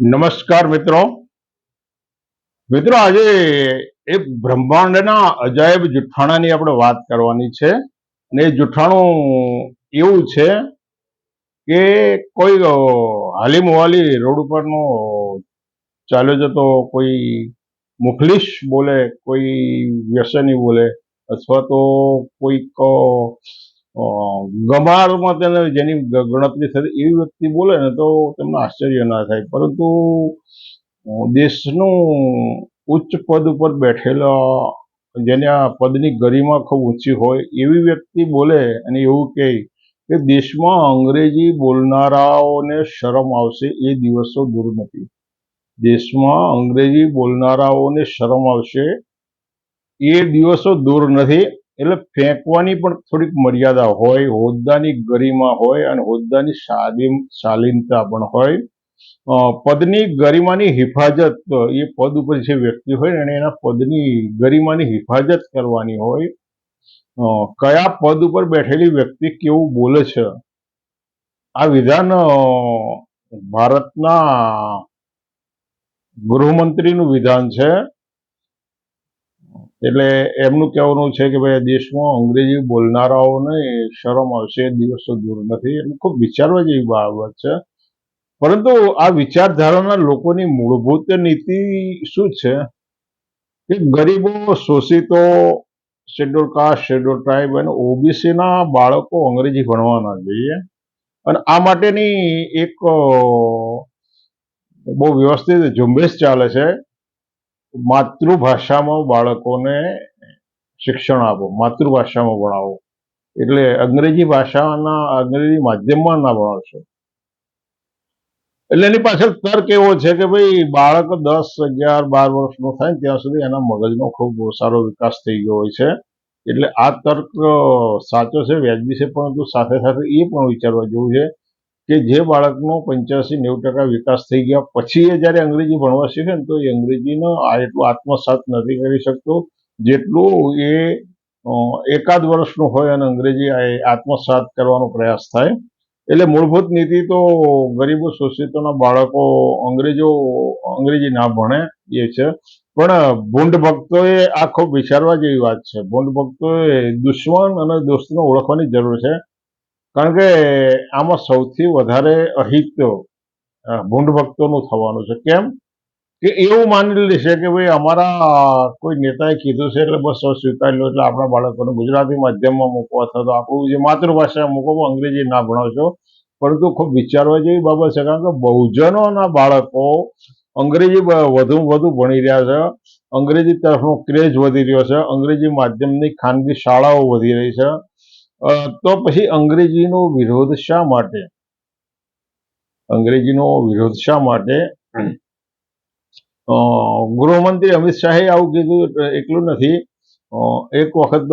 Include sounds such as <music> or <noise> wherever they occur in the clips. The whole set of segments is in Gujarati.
નમસ્કાર મિત્રો. મિત્રો, આજે એક બ્રહ્માંડના અજાયબ જુઠ્ઠાણાની આપણે વાત કરવાની છે. અને એ જુઠ્ઠાણું એવું છે કે કોઈ હાલી મોહાલી રોડ ઉપરનો ચાલ્યો જતો કોઈ મુખલીશ બોલે, કોઈ વ્યસની બોલે, અથવા તો કોઈક અ, તેને જેની ગણતરી થતી એવી વ્યક્તિ બોલે ને તો તેમને આશ્ચર્ય ના થાય. પરંતુ દેશનું ઉચ્ચ પદ ઉપર બેઠેલા જેને આ પદની ગરિમા ખૂબ ઊંચી હોય એવી વ્યક્તિ બોલે અને એવું કહે કે દેશમાં અંગ્રેજી બોલનારાઓને શરમ આવશે એ દિવસો દૂર નથી. દેશમાં અંગ્રેજી બોલનારાઓને શરમ આવશે એ દિવસો દૂર નથી. એટલે ફેંકવાની પણ થોડીક મર્યાદા હોય, હોદ્દાની ગરિમા હોય અને હોદ્દાની શાલીન શાલીનતા પણ હોય. પદની ગરિમાની હિફાજત, એ પદ ઉપર જે વ્યક્તિ હોય એને એના પદની ગરિમાની હિફાજત કરવાની હોય. કયા પદ ઉપર બેઠેલી વ્યક્તિ કેવું બોલે છે? આ વિધાન ભારતના ગૃહમંત્રીનું વિધાન છે. એટલે એમનું કહેવાનું છે કે ભાઈ, દેશમાં અંગ્રેજી બોલનારાઓને શરમ આવશે દિવસો દૂર નથી. એટલે ખૂબ વિચારવા જેવી બાબત છે. પરંતુ આ વિચારધારાના લોકોની મૂળભૂત નીતિ શું છે? કે ગરીબો, શોષિતો, શેડ્યુલ કાસ્ટ, શેડ્યુલ ટ્રાઇબ અને ઓબીસી ના બાળકો અંગ્રેજી ભણવાના જોઈએ. અને આ માટેની એક બહુ વ્યવસ્થિત ઝુંબેશ ચાલે છે. માતૃભાષામાં બાળકોને શિક્ષણ આપો, માતૃભાષામાં ભણાવો. એટલે અંગ્રેજી ભાષાના, અંગ્રેજી માધ્યમમાં ના ભણાવશો. એટલે એની પાછળ તર્ક એવો છે કે ભાઈ બાળક દસ, અગિયાર, બાર વર્ષનો થાય ત્યાં સુધી એના મગજનો ખૂબ સારો વિકાસ થઈ ગયો હોય છે. એટલે આ તર્ક સાચો છે, વ્યાજબી છે, પરંતુ સાથે સાથે એ પણ વિચારવા જેવું છે કે જે બાળકનો પંચ્યાસી નેવું ટકા વિકાસ થઈ ગયા પછી એ જ્યારે અંગ્રેજી ભણવા શીખે ને તો એ અંગ્રેજીનો આ એટલું આત્મસાત નથી કરી શકતો, જેટલું એ એકાદ વર્ષનું હોય અને અંગ્રેજી આત્મસાત કરવાનો પ્રયાસ થાય. એટલે મૂળભૂત નીતિ તો ગરીબો શોષિતોના બાળકો અંગ્રેજો, અંગ્રેજી ના ભણે એ છે. પણ ભૂંડ ભક્તોએ આ ખૂબ વિચારવા જેવી વાત છે. ભૂંડ ભક્તોએ દુશ્મન અને દોસ્તને ઓળખવાની જરૂર છે. કારણ કે આમાં સૌથી વધારે અહિત ભૂંડ ભક્તોનું થવાનું છે. કેમ? કે એવું માની લેશે કે ભાઈ અમારા કોઈ નેતાએ કીધું છે એટલે બસ સ્વીકારી લો એટલે આપણા બાળકોને ગુજરાતી માધ્યમમાં મૂકો અથવા તો આપણું જે માતૃભાષા મૂકો અંગ્રેજી ના ભણાવશો. પરંતુ ખૂબ વિચારવા જેવી બાબત છે કારણ કે બહુજનોના બાળકો અંગ્રેજી વધુ વધુ ભણી રહ્યા છે. અંગ્રેજી તરફનો ક્રેઝ વધી રહ્યો છે. અંગ્રેજી માધ્યમની ખાનગી શાળાઓ વધી રહી છે. તો પછી અંગ્રેજીનો વિરોધ શા માટે? અંગ્રેજીનો વિરોધ શા માટે? ગૃહમંત્રી અમિત શાહે આવું કીધું એટલું નથી. એક વખત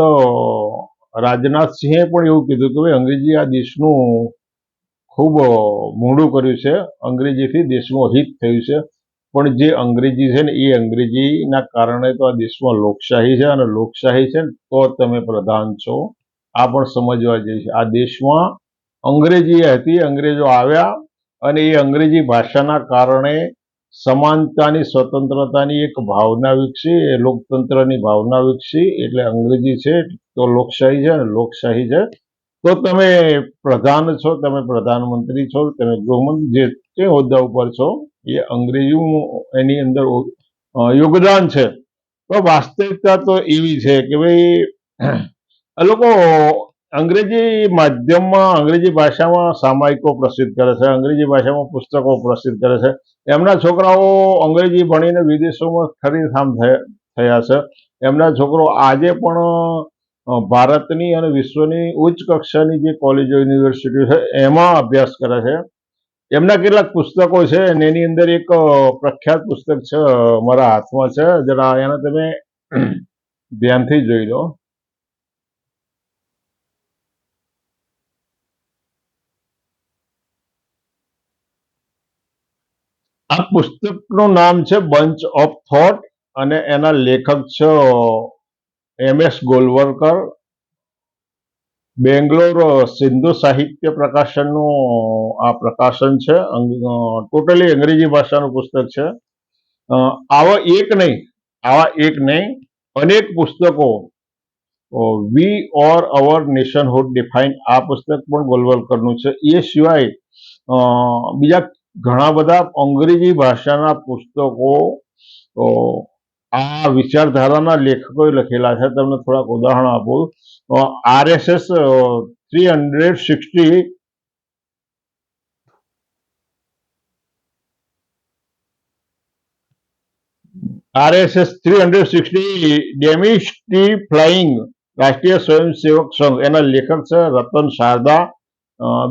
રાજનાથસિંહે પણ એવું કીધું કે ભાઈ અંગ્રેજી આ દેશનું ખૂબ મોડું કર્યું છે. અંગ્રેજીથી દેશનું હિત થયું છે. પણ જે અંગ્રેજી છે ને એ અંગ્રેજીના કારણે તો આ દેશમાં લોકશાહી છે અને લોકશાહી છે ને તો તમે પ્રધાન છો. આ પણ સમજવા જેવી છે આ દેશમાં અંગ્રેજી હતી, અંગ્રેજો આવ્યા અને એ અંગ્રેજી ભાષાના કારણે સમાનતાની, સ્વતંત્રતાની એક ભાવના વિકસી, એ લોકતંત્રની ભાવના વિકસી, એટલે અંગ્રેજી છે તો લોકશાહી છે અને લોકશાહી છે. તો તમે પ્રધાન છો, તમે પ્રધાનમંત્રી છો, તમે ગૃહમંત્રી, જે હોદ્દા ઉપર છો, એ અંગ્રેજી એની અંદર યોગદાન છે. તો વાસ્તવિકતા તો એવી છે કે ભાઈ લોકો અંગ્રેજી માધ્યમમાં, અંગ્રેજી ભાષામાં સામાયિકો પ્રસિદ્ધ કરે છે, અંગ્રેજી ભાષામાં પુસ્તકો પ્રસિદ્ધ કરે છે. એમના છોકરાઓ અંગ્રેજી ભણીને વિદેશોમાં ખરીદખામ થયા છે. એમના છોકરો આજે પણ ભારતની અને વિશ્વની ઉચ્ચ કક્ષાની જે કોલેજો યુનિવર્સિટી છે એમાં અભ્યાસ કરે છે. એમના કેટલાક પુસ્તકો છે, અને એની અંદર એક પ્રખ્યાત પુસ્તક છે મારા હાથમાં છે. જરા એને તમે ધ્યાનથી જોઈ લો. આ પુસ્તકનું નામ છે બંચ ઓફ થોટ અને એના લેખક છે એમ એસ ગોલવલકર બેંગ્લોર સિંધુ સાહિત્ય પ્રકાશનનું આ પ્રકાશન છે. ટોટલી અંગ્રેજી ભાષાનું પુસ્તક છે. આવા એક નહીં, આવા એક નહીં, અનેક પુસ્તકો વી ઓર અવર નેશનહુડ ડિફાઇન આ પુસ્તક પણ ગોલવલકરનું છે. એ સિવાય બીજા ઘણા બધા અંગ્રેજી ભાષાના પુસ્તકો આ વિચારધારાના લેખકોએ લખેલા છે. તમને થોડાક ઉદાહરણ આપું. RSS three hundred sixty RSS three hundred sixty demystifying Rashtriya Swayamsevak Sangh. એના લેખક છે રતન શારદા.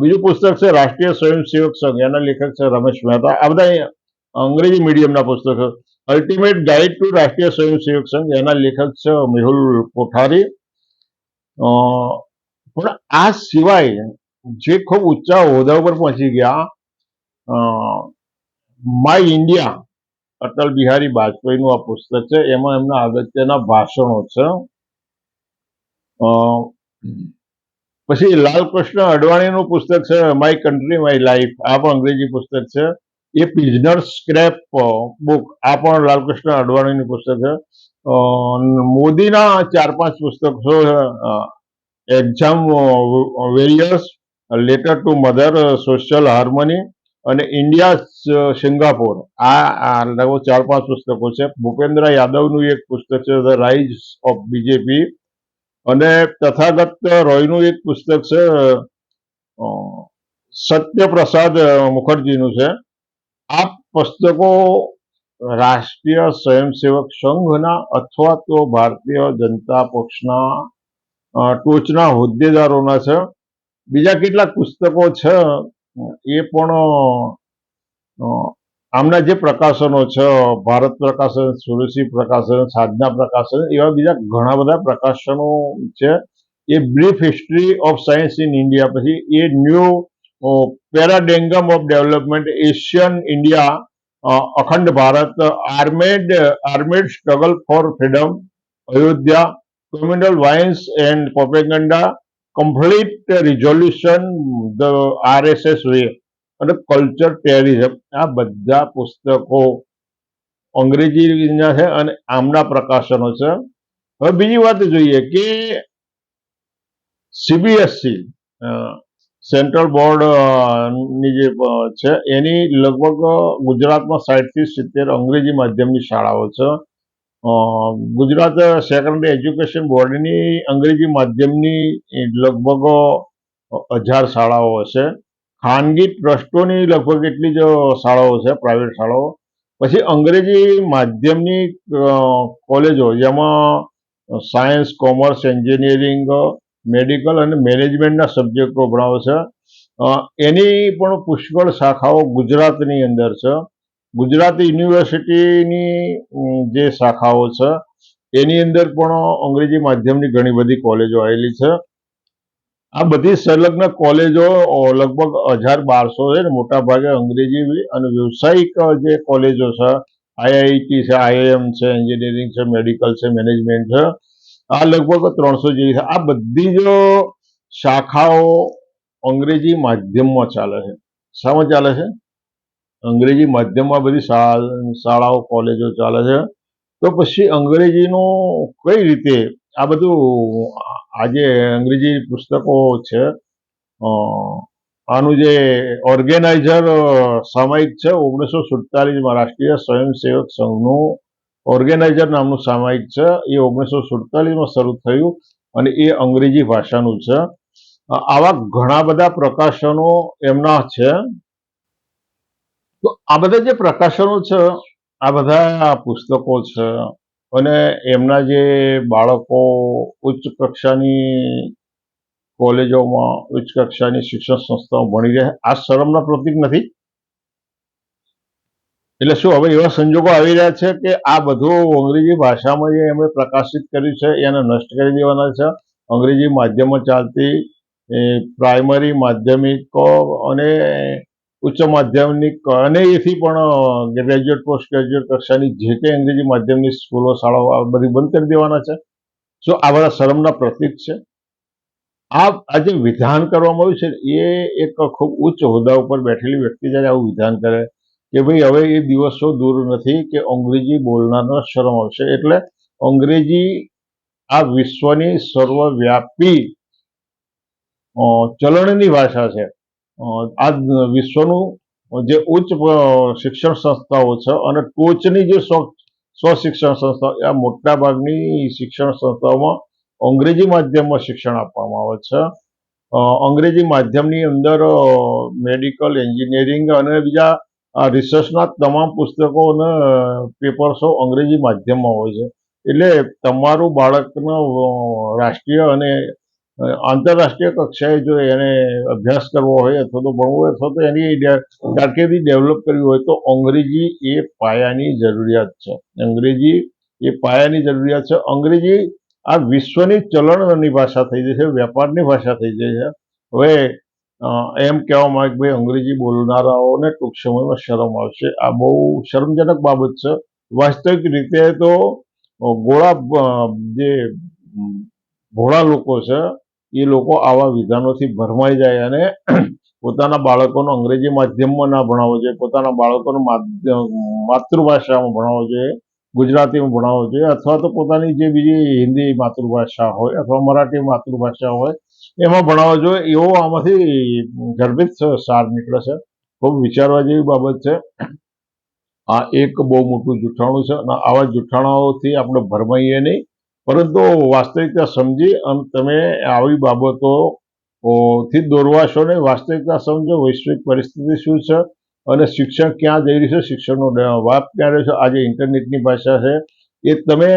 બીજું પુસ્તક છે રાષ્ટ્રીય સ્વયંસેવક સંઘ. એના લેખક છે રમેશ મહેતા. આ બધા અંગ્રેજી મીડિયમના પુસ્તકો અલ્ટિમેટ ગાઈડ ટુ રાષ્ટ્રીય સ્વયંસેવક સંઘ. એના લેખક છે મેહુલ કોઠારી. પણ આ સિવાય જે ખૂબ ઊંચા હોદ્દા ઉપર પહોંચી ગયા માય ઇન્ડિયા અટલ બિહારી વાજપેયીનું આ પુસ્તક છે. એમાં એમના અગત્યના ભાષણો છે. પછી લાલકૃષ્ણ અડવાણીનું પુસ્તક છે માય કન્ટ્રી માય લાઈફ આ પણ અંગ્રેજી પુસ્તક છે. એ પિઝનર સ્ક્રેપ બુક આ પણ લાલકૃષ્ણ અડવાણીનું પુસ્તક છે. મોદીના ચાર પાંચ પુસ્તકો exam warriors letter to mother social harmony અને ઇન્ડિયા સિંગાપોર આ લગભગ ચાર પાંચ પુસ્તકો છે. ભૂપેન્દ્ર યાદવનું એક પુસ્તક છે ધ રાઇઝ ઓફ બીજેપી અને તથાગત રોયનું એક પુસ્તક છે સત્યપ્રસાદ મુખર્જીનું છે. આ પુસ્તકો રાષ્ટ્રીય સ્વયંસેવક સંઘના અથવા તો ભારતીય જનતા પક્ષના ટોચના હોદ્દેદારોના છે. બીજા કેટલાક પુસ્તકો છે, એ પણ આમના જે પ્રકાશનો છે, ભારત પ્રકાશન સુરસી પ્રકાશન, સાધના પ્રકાશન, એવા બીજા ઘણા બધા પ્રકાશનો છે. A brief history of science in India પછી a new paradigm of development, Asian India Akhand Bharat, armed armed struggle for freedom, Ayodhya communal violence and propaganda complete resolution the RSS way અને કલ્ચર ટેરિઝમ આ બધા પુસ્તકો અંગ્રેજીના છે અને આમના પ્રકાશનો છે. હવે બીજી વાત જોઈએ કે સીબીએસસી સેન્ટ્રલ બોર્ડની જે છે, એની લગભગ ગુજરાતમાં સાઠથી સિત્તેર અંગ્રેજી માધ્યમની શાળાઓ છે. ગુજરાત સેકન્ડરી એજ્યુકેશન બોર્ડની અંગ્રેજી માધ્યમની લગભગ હજાર શાળાઓ હશે. ખાનગી ટ્રસ્ટોની લગભગ એટલી જ શાળાઓ છે પ્રાઇવેટ શાળાઓ. પછી અંગ્રેજી માધ્યમની કોલેજો જેમાં સાયન્સ કોમર્સ એન્જિનિયરિંગ મેડિકલ અને મેનેજમેન્ટના સબ્જેક્ટો ભણાવે છે. એની પણ પુષ્કળ શાખાઓ ગુજરાતની અંદર છે. ગુજરાત યુનિવર્સિટીની જે શાખાઓ છે, એની અંદર પણ અંગ્રેજી માધ્યમની ઘણી બધી કોલેજો આવેલી છે. આ બધી સંલગ્ન કોલેજો લગભગ હજાર બારસો છે ને મોટા ભાગે અંગ્રેજી અને વ્યવસાયિક જે કોલેજો છે, આઈઆઈટી છે, આઈઆઈએમ છે, એન્જિનિયરિંગ છે, મેડિકલ છે, મેનેજમેન્ટ છે, આ લગભગ ત્રણસો જેવી છે. આ બધી જ શાખાઓ અંગ્રેજી માધ્યમમાં ચાલે છે. શામાં ચાલે છે? અંગ્રેજી માધ્યમમાં બધી શાળાઓ, કોલેજો ચાલે છે. તો પછી અંગ્રેજીનું કઈ રીતે આ બધું આજે અંગ્રેજી પુસ્તકો છે આનું જે ઓર્ગેનાઇઝર સામાયિક છે, ઓગણીસો સુડતાલીસમાં રાષ્ટ્રીય સ્વયંસેવક સંઘનું ઓર્ગેનાઇઝર નામનું સામાયિક છે. એ ઓગણીસો સુડતાલીસમાં શરૂ થયું અને એ અંગ્રેજી ભાષાનું છે. આવા ઘણા બધા પ્રકાશનો એમના છે. તો આ બધા જે પ્રકાશનો છે, આ બધા પુસ્તકો છે અને એમના જે બાળકો ઉચ્ચ કક્ષાની કોલેજોમાં ઉચ્ચ કક્ષાની શિક્ષણ સંસ્થાઓ ભણી રહ્યા આ શરમના પ્રતીક નથી? એટલે શું હવે એવા સંજોગો આવી રહ્યા છે કે આ બધું અંગ્રેજી ભાષામાં જે એમણે પ્રકાશિત કર્યું છે, એને નષ્ટ કરી દેવાના છે? અંગ્રેજી માધ્યમમાં ચાલતી પ્રાઇમરી માધ્યમિકો અને ઉચ્ચ માધ્યમિક અને એથી પણ ગ્રેજ્યુએટ પોસ્ટ ગ્રેજ્યુએટ કક્ષાની જે કંઈ અંગ્રેજી માધ્યમની સ્કૂલો, શાળાઓ, આ બધી બંધ કરી દેવાના છે. જો આ બધા શરમના પ્રતીક છે, આ આ જે વિધાન કરવામાં આવ્યું છે, એ એક ખૂબ ઉચ્ચ હોદ્દા ઉપર બેઠેલી વ્યક્તિ જ્યારે આવું વિધાન કરે કે ભાઈ હવે એ દિવસો દૂર નથી કે અંગ્રેજી બોલનારનો શરમ આવશે. એટલે અંગ્રેજી આ વિશ્વની સર્વવ્યાપી ચલણની ભાષા છે. આ વિશ્વનું જે ઉચ્ચ શિક્ષણ સંસ્થાઓ છે અને ટોચની જે સ્વ શિક્ષણ સંસ્થા, આ મોટા ભાગની શિક્ષણ સંસ્થાઓમાં અંગ્રેજી માધ્યમમાં શિક્ષણ આપવામાં આવે છે. અંગ્રેજી માધ્યમની અંદર મેડિકલ એન્જિનિયરિંગ અને બીજા, આ રિસર્ચના તમામ પુસ્તકો અને પેપર્સો અંગ્રેજી માધ્યમમાં હોય છે. એટલે તમારું બાળકનો રાષ્ટ્રીય અને આંતરરાષ્ટ્રીય કક્ષાએ જો એને અભ્યાસ કરવો હોય અથવા તો ભણવું હોય અથવા તો એની કારકિર્દી ડેવલપ કરવી હોય તો અંગ્રેજી એ પાયાની જરૂરિયાત છે. અંગ્રેજી એ પાયાની જરૂરિયાત છે. અંગ્રેજી આ વિશ્વની ચલણની ભાષા થઈ છે, વેપારની ભાષા થઈ જશે હવે એમ કહેવામાં આવે કે ભાઈ, અંગ્રેજી બોલનારાઓને ટૂંક સમયમાં શરમ આવશે. આ બહુ શરમજનક બાબત છે. વાસ્તવિક રીતે તો ગોળા જે ભોળા લોકો છે એ લોકો આવા વિધાનોથી ભરમાઈ જાય અને <clears throat> પોતાના બાળકોનો અંગ્રેજી માધ્યમમાં ના ભણાવવો જોઈએ, પોતાના બાળકોનો માતૃભાષામાં ભણાવવો જોઈએ, ગુજરાતીમાં ભણાવવો જોઈએ, અથવા તો પોતાની જે બીજી હિન્દી માતૃભાષા હોય અથવા મરાઠી માતૃભાષા હોય, એમાં ભણાવવો જોઈએ. એવો આમાંથી ગર્ભિત સાર નીકળે છે. ખૂબ વિચારવા જેવી બાબત છે. આ એક બહુ મોટું જૂઠાણું છે અને આવા જૂઠાણાઓથી આપણે ભરમાઈએ નહીં. પરંતુ વાસ્તવિકતા સમજી અને તમે આવી બાબતો થી દોરવાશો ને વાસ્તવિકતા સમજો, વૈશ્વિક પરિસ્થિતિ શું છે અને શિક્ષણ ક્યાં જઈ રહ્યું છે, શિક્ષણનો વાત ક્યાં રહ્યો છે આજે ઇન્ટરનેટની ભાષા છે, એ તમે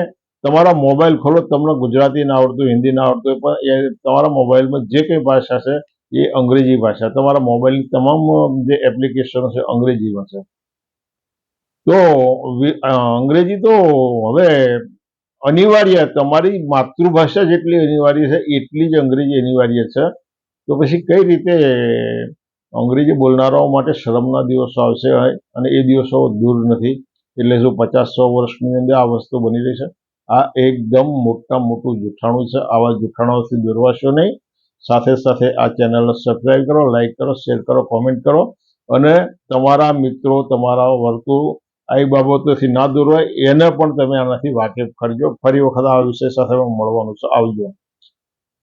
તમારા મોબાઈલ ખોલો, તમને ગુજરાતી ના આવડતું, હિન્દી ના આવડતું, પણ એ તમારા મોબાઈલમાં જે કંઈ ભાષા છે, એ અંગ્રેજી ભાષા, તમારા મોબાઈલની તમામ જે એપ્લિકેશનો છે, અંગ્રેજીમાં છે. તો અંગ્રેજી તો હવે અનિવાર્ય, તમારી માતૃભાષા જેટલી અનિવાર્ય છે, એટલી જ અંગ્રેજી અનિવાર્ય છે. તો પછી કઈ રીતે અંગ્રેજી બોલનારાઓ માટે શરમના દિવસો આવશે અને એ દિવસો દૂર નથી. એટલે શું પચાસ સો વર્ષની અંદર આ વસ્તુ બની રહી છે. આ એકદમ મોટા મોટું જૂઠાણું છે. આવા જૂઠાણાઓથી દોરવાશો નહીં. સાથે સાથે આ ચેનલને સબસ્ક્રાઈબ કરો લાઈક કરો, શેર કરો, કોમેન્ટ કરો. અને તમારા મિત્રો, તમારા વર્તુળ આવી બાબતોથી ના દૂર હોય, એને પણ તમે આનાથી વાકેફ કરજો. ફરી વખત આ વિષય સાથે મળવાનું આવજો.